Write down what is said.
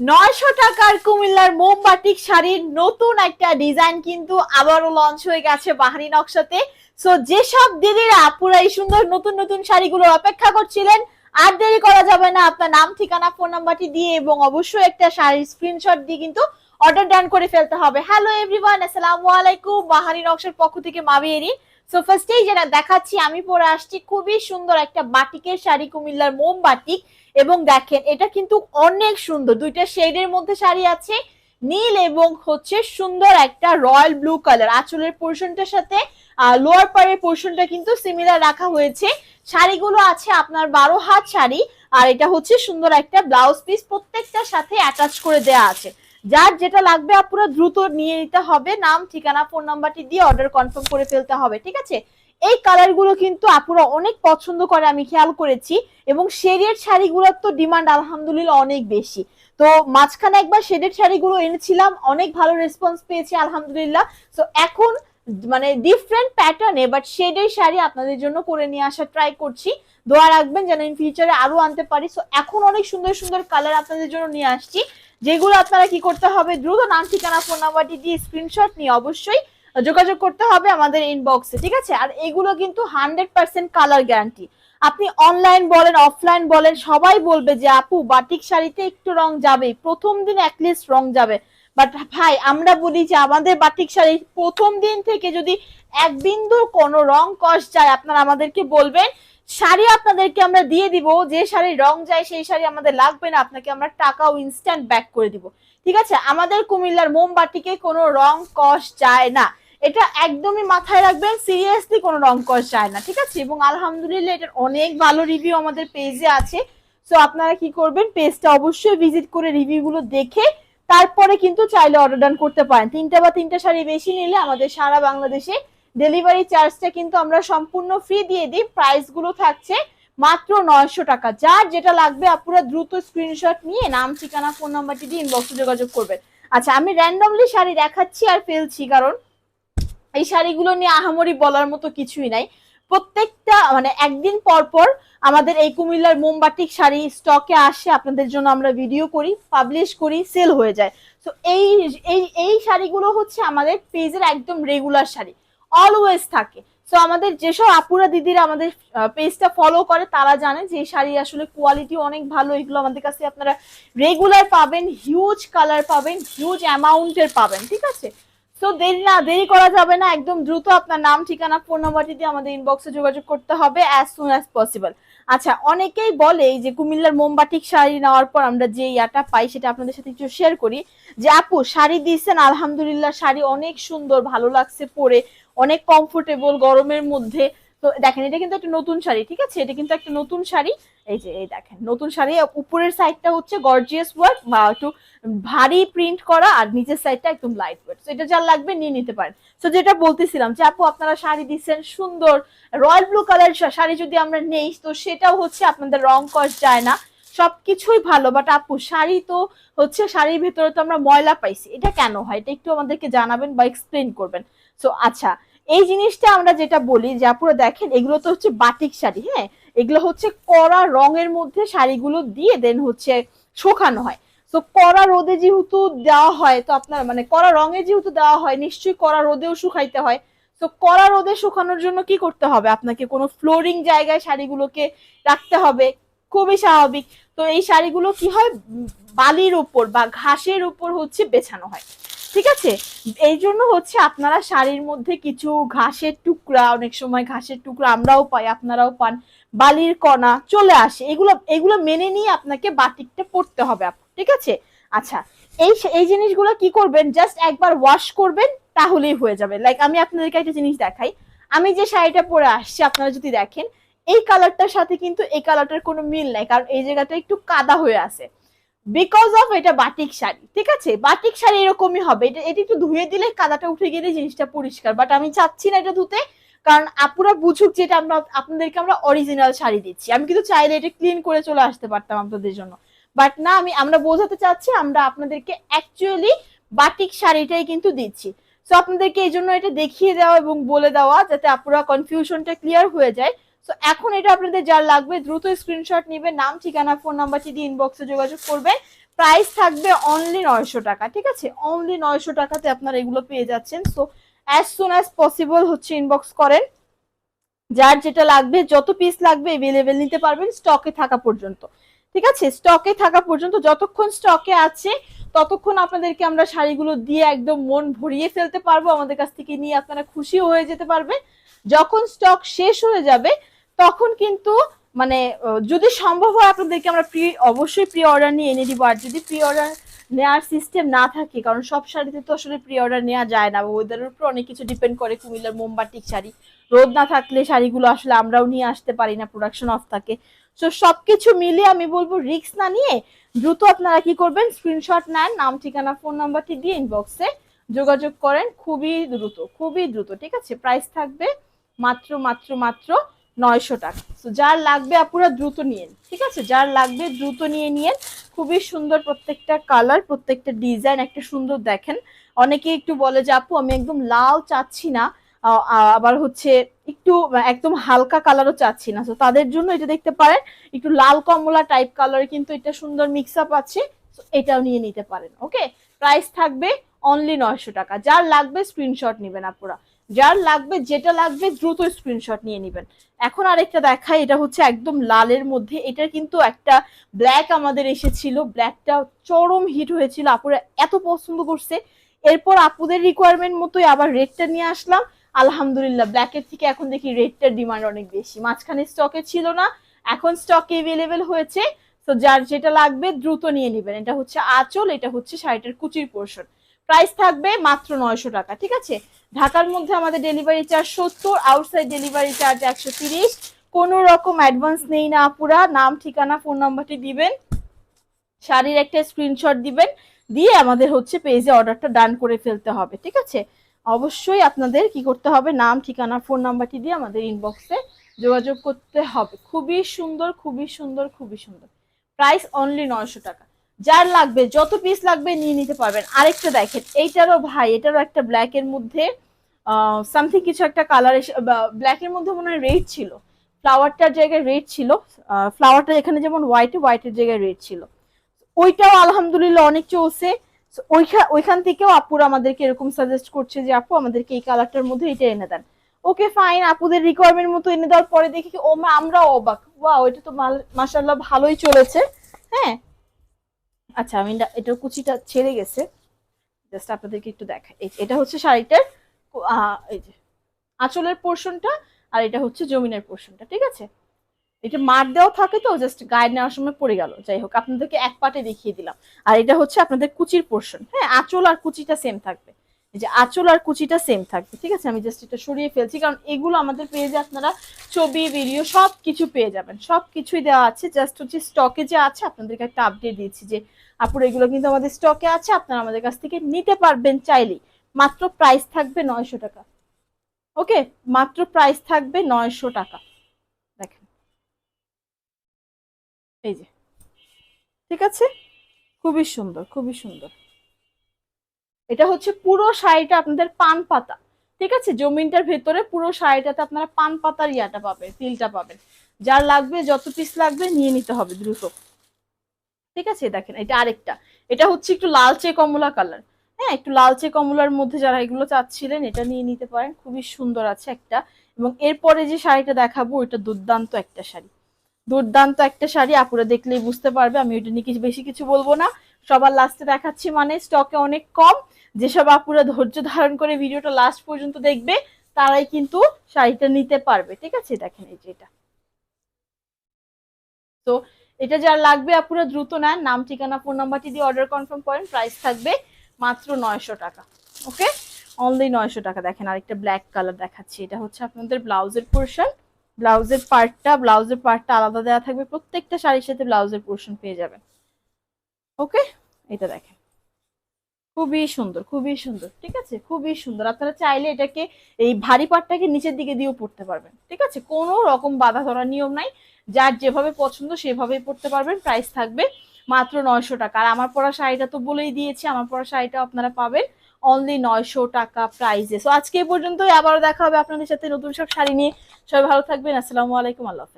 নয়শো টাকার কুমিল্লার মোমবাটিক শাড়ির নতুন একটা ডিজাইন কিন্তু আবারও লঞ্চ হয়ে গেছে বাহারি নকশাতে। সো যেসব দিদিরা পুরো এই সুন্দর নতুন নতুন শাড়িগুলো অপেক্ষা করছিলেন, আর দেরি করা যাবে না, আপনার নাম, ঠিকানা ফোন নাম্বারটি দিয়ে এবং অবশ্যই একটা শাড়ির স্ক্রিনশট দিয়ে কিন্তু অর্ডার ডান করে ফেলতে হবে। হ্যালো এভরিওয়ান আসসালামু আলাইকুম। বাহারি নকশার পক্ষ থেকে মাবি এরিন সো ফার্স্টেই যেটা দেখাচ্ছি, আমি পরে আসছি খুবই সুন্দর একটা বাটিকের শাড়ি, কুমিল্লার মোম বাটিক এবং দেখেন, এটা কিন্তু অনেক সুন্দর। দুইটা শেডের মধ্যে শাড়ি আছে, নীল এবং হচ্ছে সুন্দর একটা রয়্যাল ব্লু কালার। আঁচলের পোর্শনটার সাথে লোয়ার পাড়ের পোর্শনটা কিন্তু সিমিলার রাখা হয়েছে। শাড়িগুলো আছে আপনার বারো হাত শাড়ি, আর এটা হচ্ছে সুন্দর একটা ব্লাউজ পিস প্রত্যেকটার সাথে অ্যাটাচ করে দেয়া আছে। যার যেটা লাগবে আপনারা দ্রুত নিয়ে নিতে হবে। নাম, ঠিকানা ফোন নাম্বারটি দিয়ে অর্ডার কনফার্ম করে ফেলতে হবে, ঠিক আছে? এই কালারগুলো কিন্তু আপুরা অনেক পছন্দ করে আমি খেয়াল করেছি এবং শেডের শাড়িগুলোর তো ডিমান্ড আলহামদুলিল্লাহ অনেক বেশি। তো মাঝখানে একবার শেডের শাড়িগুলো এনেছিলাম, অনেক ভালো রেসপন্স পেয়েছি আলহামদুলিল্লাহ। তো এখন মানে ডিফারেন্ট প্যাটার্নে বাট শেডের শাড়ি আপনাদের জন্য করে নিয়ে আসা ট্রাই করছি। দোয়া রাখবেন যেন ইন ফিউচারে আরও আনতে পারি। সো এখন অনেক সুন্দর সুন্দর কালার আপনাদের জন্য নিয়ে আসছি। যেগুলো আপনারা কি করতে হবে, দ্রুত নাম, ঠিকানা ফোন নাম্বারটি দিয়ে স্ক্রিনশট নিয়ে অবশ্যই যোগাযোগ করতে হবে আমাদের ইনবক্সে ঠিক আছে? আর এগুলো কিন্তু হান্ড্রেড পার্সেন্ট কালার গ্যারান্টি আপনি অনলাইন বলেন অফলাইন বলেন, সবাই বলবে যে, আপু বাটিক শাড়িতে একটু রং যাবে প্রথম দিন অ্যাটলিস্ট রং যাবে। বাট ভাই, আমরা বলি যে, আমাদের বাটিক শাড়ি প্রথম দিন থেকে যদি এক বিন্দু কোনো রং কষ যায়, আপনারা আমাদেরকে বলবেন শাড়ি আপনাদেরকে আমরা দিয়ে দিব, যে শাড়ির রং যায় সেই শাড়ি আমাদের লাগবে না, আপনাকে আমরা টাকাও ইনস্ট্যান্ট ব্যাক করে দিব। ঠিক আছে? আমাদের কুমিল্লার মোমবাটিকে কোনো রং কষ যায় না। এটা একদমই মাথায় রাখবেন সিরিয়াসলি কোনো রং কষ যায় না, ঠিক আছে? এবং আলহামদুলিল্লাহ এটার অনেক ভালো রিভিউ আমাদের পেজে আছে। সো আপনারা কি করবেন? পেজটা অবশ্যই ভিজিট করে রিভিউগুলো দেখে তারপরে কিন্তু চাইলে অর্ডার ডান করতে পারেন। তিনটা বা তিনটা শাড়ি বেশি নিলে আমাদের সারা বাংলাদেশে ডেলিভারি চার্জটা কিন্তু আমরা সম্পূর্ণ ফ্রি দিয়ে দিই। প্রাইসগুলো থাকছে মাত্র নয়শো টাকা। যার যেটা লাগবে আপনারা দ্রুত স্ক্রিনশট নিয়ে নাম, ঠিকানা ফোন নাম্বারটি দিয়ে ইনবক্সে যোগাযোগ করবেন। আচ্ছা আমি র্যান্ডমলি শাড়ি দেখাচ্ছি আর ফেলছি, কারণ এই শাড়িগুলো নিয়ে আহামরি বলার মতো কিছুই নাই। প্রত্যেকটা মানে একদিন পর পর আমাদের এই কুমিল্লার মোমবাটিক শাড়ি স্টকে আসে, আপনাদের জন্য আমরা ভিডিও করি পাবলিশ করি সেল হয়ে যায়। তো এই এই এই শাড়িগুলো হচ্ছে আমাদের পেজের একদম রেগুলার শাড়ি। অলওয়েজ থাকে। সো আমাদের যেসব আপুরা, দিদিরা আমাদের পেজটা ফলো করে, তারা জানে যে এই শাড়ি আসলে কোয়ালিটি অনেক ভালো। এগুলো আমাদের কাছে আপনারা রেগুলার পাবেন হিউজ কালার পাবেন হিউজ অ্যামাউন্টের পাবেন, ঠিক আছে? সো দেরি না, দেরি করা যাবে না। একদম দ্রুত আপনার নাম, ঠিকানা ফোন নাম্বারটি দিয়ে আমাদের ইনবক্সে যোগাযোগ করতে হবে অ্যাজ সুন অ্যাজ পসিবল আচ্ছা অনেকেই বলে যে কুমিল্লার মোমবাটিক শাড়ি নেওয়ার পর আমরা যে ইয়াটা পাই সেটা আপনাদের সাথে একটু শেয়ার করি যে, আপু, শাড়ি দিয়েছেন, আলহামদুলিল্লাহ, শাড়ি অনেক সুন্দর, ভালো লাগছে পরে, অনেক কমফোর্টেবল গরমের মধ্যে। তো দেখেন, এটা কিন্তু একটা নতুন শাড়ি, ঠিক আছে? এটা কিন্তু একটা নতুন শাড়ি। এই যে, এই দেখেন, নতুন শাড়ি। উপরের সাইডটা হচ্ছে গর্জিয়াস ওয়ার্ক বা একটু ভারী প্রিন্ট করা আর নিচের সাইডটা একদম লাইট ওয়েট তো এটা যা লাগবে নিয়ে নিতে পারেন। তো যেটা বলতেছিলাম যে, আপু, আপনারা শাড়ি দিচ্ছেন সুন্দর রয়্যাল ব্লু কালার শাড়ি যদি আমরা নেই, তো সেটাও হচ্ছে আপনাদের রং কস যায় না। সবকিছুই ভালো বাট আপু, শাড়ি তো হচ্ছে শাড়ির ভেতরে তো আমরা ময়লা পাইছি। এটা কেন হয়? এটা একটু আমাদেরকে জানাবেন বা এক্সপ্লেন করবেন। সো আচ্ছা এই জিনিসটা আমরা যেটা বলি যে আপুরা দেখেন, এগুলো তো হচ্ছে বাটিক শাড়ি হ্যাঁ? এগুলো হচ্ছে কড়া রঙের মধ্যে শাড়িগুলো দিয়ে দেন হচ্ছে শোকানো হয়। তো কড়া রোদে যেহেতু দেওয়া হয়, তো আপনার মানে কড়া রঙে যেহেতু দেওয়া হয়, নিশ্চয়ই কড়া রোদেও শুকাইতে হয়। তো কড়া রোদে শুকানোর জন্য কি করতে হবে? আপনাকে কোনো ফ্লোরিং জায়গায় শাড়িগুলোকে রাখতে হবে। খুবই স্বাভাবিক। তো এই শাড়িগুলো কি হয়? বালির উপর বা ঘাসের উপর হচ্ছে বেছানো হয়। ঠিক আছে? এই জন্য হচ্ছে আপনারা শাড়ির মধ্যে কিছু ঘাসের টুকরা, অনেক সময় ঘাসের টুকরা আমরাও পাই, আপনারাও পান। বালির কণা চলে আসে। এগুলো এগুলো মেনে নিয়ে আপনাকে বাটিকটা পরতে হবে ঠিক আছে? আচ্ছা এই এই জিনিসগুলো কি করবেন? জাস্ট একবার ওয়াশ করবেন, তাহলেই হয়ে যাবে। লাইক আমি আপনাদেরকে একটা জিনিস দেখাই। আমি যে শাড়িটা পরে আসছি, আপনারা যদি দেখেন, এই কালারটার সাথে কিন্তু এই কালারটার কোনো মিল নাই, কারণ এই জায়গাটা একটু কাদা হয়ে আছে। বিকজ অফ এটা বাটিক শাড়ি, ঠিক আছে? বাটিক শাড়ি এরকমই হবে। এটা এটা একটু ধুয়ে দিলে কাদাটা উঠে গেলে জিনিসটা পরিষ্কার। বাট আমি চাচ্ছি না এটা ধুতে, কারণ আপুরা বুঝুক যে এটা আমরা, আপনাদেরকে আমরা অরিজিনাল শাড়ি দিচ্ছি। আমি কিন্তু চাইলে এটা ক্লিন করে চলে আসতে পারতাম আপনাদের জন্য। বাট না, আমি, আমরা বোঝাতে চাচ্ছি, আমরা আপনাদেরকে অ্যাকচুয়ালি বাটিক শাড়িটাই কিন্তু দিচ্ছি। সো আপনাদেরকে এই জন্য এটা দেখিয়ে দেওয়া এবং বলে দেওয়া, যাতে আপুরা কনফিউশনটা ক্লিয়ার হয়ে যায়। সো এখন এটা আপনাদের যার লাগবে, দ্রুত স্ক্রিনশট নেবেন, নাম, ঠিকানা ফোন নাম্বারটি দিয়ে ইনবক্সে যোগাযোগ করবেন। প্রাইস থাকবে অনলি নয়শো টাকা, ঠিক আছে? অনলি নয়শো টাকাতে আপনারা এগুলো পেয়ে যাচ্ছেন। So as soon as possible হচ্ছে ইনবক্স করেন। যার যেটা লাগবে, যত পিস লাগবে এভেলেবেল নিতে পারবেন স্টকে থাকা পর্যন্ত। ঠিক আছে? স্টকে থাকা পর্যন্ত, যতক্ষণ স্টকে আছে, ততক্ষণ আপনাদেরকে আমরা শাড়িগুলো দিয়ে একদম মন ভরিয়ে ফেলতে পারব। আমাদের কাছ থেকে নিয়ে আপনারা খুশি হয়ে যেতে পারবেন। যখন স্টক শেষ হয়ে যাবে, তখন কিন্তু মানে যদি সম্ভব হয় আপনাদেরকে আমরা প্রি অবশ্যই প্রি অর্ডার নিয়ে এনে দিব। আর যদি প্রি অর্ডার নেওয়ার সিস্টেম না থাকে, কারণ সব শাড়িতে তো আসলে প্রি অর্ডার নেওয়া যায় না ওয়েদারের উপর অনেক কিছু ডিপেন্ড করে, কুমিল্লার মোমবাটিক শাড়ি। রোদ না থাকলে শাড়িগুলো আসলে আমরাও নিয়ে আসতে পারি না প্রোডাকশন অফ থাকে। তো সবকিছু মিলিয়ে আমি বলব রিস্ক না নিয়ে দ্রুত আপনারা কি করবেন স্ক্রিনশট নেন, নাম, ঠিকানা ফোন নাম্বারটি দিয়ে ইনবক্সে যোগাযোগ করেন। খুবই দ্রুত খুবই দ্রুত, ঠিক আছে? প্রাইস থাকবে মাত্র মাত্র মাত্র নয়শো টাকা। তো যার লাগবে, আপুরা দ্রুত নিয়েন, ঠিক আছে? যার লাগবে, দ্রুত নিয়ে নিয়েন। খুবই সুন্দর প্রত্যেকটা কালার প্রত্যেকটা ডিজাইন একটা সুন্দর দেখেন। অনেকে একটু বলে যে, আপু, আমি একদম লাল চাচ্ছি না। আবার হচ্ছে একটু একদম হালকা কালারও চাচ্ছি না। তো তাদের জন্য এটা দেখতে পারেন, একটু লাল কমলা টাইপ কালার কিন্তু এটা সুন্দর মিক্স আপ আছে। এটাও নিয়ে নিতে পারেন ওকে প্রাইস থাকবে অনলি নয়শো টাকা। যার লাগবে স্ক্রিনশট নেবেন, আপুরা। যার লাগবে, যেটা লাগবে দ্রুত স্ক্রিনশট নিয়ে নেবেন। এখন আরেকটা দেখাই, এটা হচ্ছে একদম লালের মধ্যে। এটা কিন্তু একটা ব্ল্যাক আমাদের এসেছিল। ব্ল্যাকটা চরম হিট হয়েছিল। আপুরা এত পছন্দ করছে। এরপর আপুদের রিকোয়ারমেন্ট মতোই আবার রেডটা নিয়ে আসলাম। আলহামদুলিল্লাহ ব্ল্যাকের থেকে এখন দেখি রেডটার ডিমান্ড অনেক বেশি। মাঝখানে স্টকে ছিল না, এখন স্টকে এভেলেবেল হয়েছে। তো যার যেটা লাগবে, দ্রুত নিয়ে নেবেন। এটা হচ্ছে আঁচল, এটা হচ্ছে শাড়িটার কুচির পোর্শন প্রাইস থাকবে মাত্র নয়শো টাকা, ঠিক আছে? ঢাকার মধ্যে আমাদের ডেলিভারি চার্জ সত্তর আউটসাইড ডেলিভারি চার্জ একশো তিরিশ। কোনো রকম অ্যাডভান্স নেই না আপুরা, নাম, ঠিকানা ফোন নাম্বারটি দিবেন, শাড়ির একটা স্ক্রিনশট দিবেন, দিয়ে আমাদের হচ্ছে পেজে অর্ডারটা ডান করে ফেলতে হবে, ঠিক আছে? অবশ্যই আপনাদের কি করতে হবে, নাম, ঠিকানা ফোন নাম্বারটি দিয়ে আমাদের ইনবক্সে যোগাযোগ করতে হবে। খুবই সুন্দর খুবই সুন্দর খুবই সুন্দর। প্রাইস অনলি নয়শো টাকা। যার লাগবে, যত পিস লাগবে নিয়ে নিতে পারবেন। আরেকটা দেখেন, এইটারও ভাই, এটারও একটা ব্ল্যাক এর মধ্যে সামথিং কিছু একটা কালার ব্ল্যাক এর মধ্যে মনে হয় রেড ছিল। ফ্লাওয়ারটার জায়গায় রেড ছিল ফ্লাওয়ারটা এখানে যেমন হোয়াইট হোয়াইটের জায়গায় রেড ছিল। ওইটাও আলহামদুলিল্লাহ অনেক চলছে। ওইখান থেকেও আপুরা আমাদেরকে এরকম সাজেস্ট করছে যে, আপু, আমাদেরকে এই কালারটার মধ্যে এটা এনে দেন। ওকে ফাইন আপুদের রিকোয়ারমেন্ট মতো এনে দেওয়ার পরে দেখি ও আমরা অবাক। ওয়াও ওইটা তো মাশাল্লাহ ভালোই চলেছে। হ্যাঁ আচ্ছা আমি এটা- এটার কুচিটা ছেড়ে গেছে। জাস্ট আপনাদেরকে একটু এই এটা হচ্ছে শাড়িটার এই যে, আঁচলের পোর্শনটা, আর এটা হচ্ছে জমিনের পোর্শনটা, ঠিক আছে? এটা মার দেওয়া থাকে তো জাস্ট গায়ে নেওয়ার সময় পড়ে গেল। যাই হোক, আপনাদেরকে এক পাটে দেখিয়ে দিলাম। আর এটা হচ্ছে আপনাদের কুচির পোর্শন। হ্যাঁ আঁচল আর কুচিটা সেম থাকবে। যে আঁচল আর কুচিটা সেম থাকবে, ঠিক আছে? আমি জাস্ট এটা সরিয়ে ফেলছি, কারণ এগুলো আমাদের পেজে আপনারা ছবি ভিডিও সব কিছু পেয়ে যাবেন। সব কিছুই দেওয়া আছে জাস্ট হচ্ছে স্টকে যে আছে, আপনাদেরকে একটা আপডেট দিয়েছি যে, আপুর এগুলো কিন্তু আমাদের স্টকে আছে, আপনারা আমাদের কাছ থেকে নিতে পারবেন চাইলেই। মাত্র প্রাইস থাকবে নয়শো টাকা। ওকে? মাত্র প্রাইস থাকবে নয়শো টাকা। দেখেন। এই যে। ঠিক আছে? খুবই সুন্দর খুবই সুন্দর। এটা হচ্ছে পুরো শাড়িটা আপনাদের পান পাতা, ঠিক আছে? জমিনটার ভেতরে পুরো শাড়িটাতে আপনারা পান পাতার ইয়াটা পাবেন, তিলটা পাবেন। যার লাগবে, যত পিস লাগবে, নিয়ে নিতে হবে দ্রুত। ঠিক আছে? দেখেন, এটা আরেকটা। এটা হচ্ছে একটু লালচে কমলা কালার। হ্যাঁ একটু লালচে কমলার মধ্যে যারা এগুলো চাচ্ছিলেন, এটা নিয়ে নিতে পারেন। খুবই সুন্দর আছে একটা। এবং এরপরে যে শাড়িটা দেখাবো, ওইটা দুর্দান্ত একটা শাড়ি। দুর্দান্ত একটা শাড়ি, আপুরা দেখলেই বুঝতে পারবে, আমি ওইটা নিয়ে কিছু বেশি কিছু বলব না। সবার লাস্টে দেখাচ্ছি মানে স্টকে অনেক কম। যেসব আপুরা ধৈর্য ধারণ করে ভিডিওটা লাস্ট পর্যন্ত দেখবে, তারাই কিন্তু শাড়িটা নিতে পারবে। ঠিক আছে? দেখেন এই যে এটা। তো এটা যার লাগবে আপুরা দ্রুত নেন। নাম, ঠিকানা ফোন নাম্বারটি দিয়ে অর্ডার কনফার্ম করেন। প্রাইস থাকবে মাত্র নয়শো টাকা। ওকে অনলি নয়শো টাকা। দেখেন আরেকটা ব্ল্যাক কালার দেখাচ্ছি। এটা হচ্ছে আপনাদের ব্লাউজের পোর্শন ব্লাউজের পার্টটা ব্লাউজের পার্টটা আলাদা দেওয়া থাকবে, প্রত্যেকটা শাড়ির সাথে ব্লাউজের পোর্শন পেয়ে যাবেন ওকে এটা দেখেন। খুবই সুন্দর খুবই সুন্দর, ঠিক আছে? খুবই সুন্দর। আপনারা চাইলে এটাকে, এই ভারী পাটটাকে নিচের দিকে দিয়েও পড়তে পারবেন, ঠিক আছে? কোনো রকম বাধা ধরার নিয়ম নাই। যার যেভাবে পছন্দ সেভাবেই পড়তে পারবেন। প্রাইস থাকবে মাত্র নয়শো টাকা। আর আমার পরা শাড়িটা তো বলেই দিয়েছি, আমার পরা শাড়িটা আপনারা পাবেন। অনলি নয়শো টাকা প্রাইজে সো আজকে এই পর্যন্তই। আবারও দেখা হবে আপনাদের সাথে নতুন সব শাড়ি নিয়ে। সবাই ভালো থাকবেন। আসসালামু আলাইকুম। আল্লাহ হাফেজ।